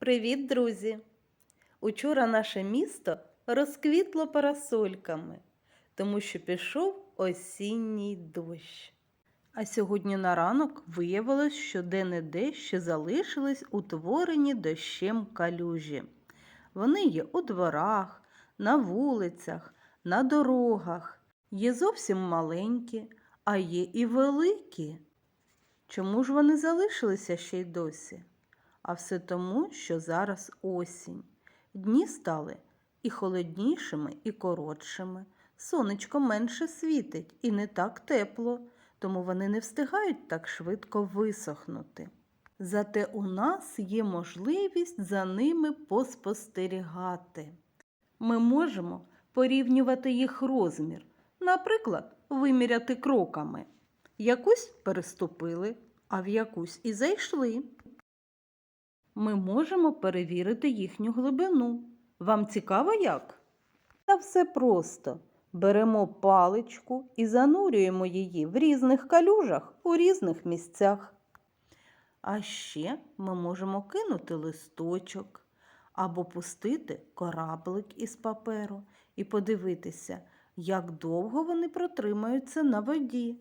Привіт, друзі! Учора наше місто розквітло парасольками, тому що пішов осінній дощ. А сьогодні на ранок виявилось, що де-не-де ще залишились утворені дощем калюжі. Вони є у дворах, на вулицях, на дорогах. Є зовсім маленькі, а є і великі. Чому ж вони залишилися ще й досі? А все тому, що зараз осінь. Дні стали і холоднішими, і коротшими. Сонечко менше світить і не так тепло, тому вони не встигають так швидко висохнути. Зате у нас є можливість за ними поспостерігати. Ми можемо порівнювати їх розмір, наприклад, виміряти кроками. Якусь переступили, а в якусь і зайшли. Ми можемо перевірити їхню глибину. Вам цікаво як? Та все просто. Беремо паличку і занурюємо її в різних калюжах у різних місцях. А ще ми можемо кинути листочок або пустити кораблик із паперу і подивитися, як довго вони протримаються на воді.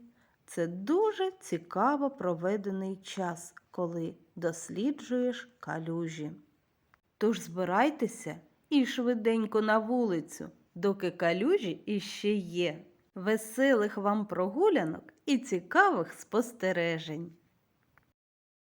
Це дуже цікаво проведений час, коли досліджуєш калюжі. Тож збирайтеся і швиденько на вулицю, доки калюжі іще є. Веселих вам прогулянок і цікавих спостережень!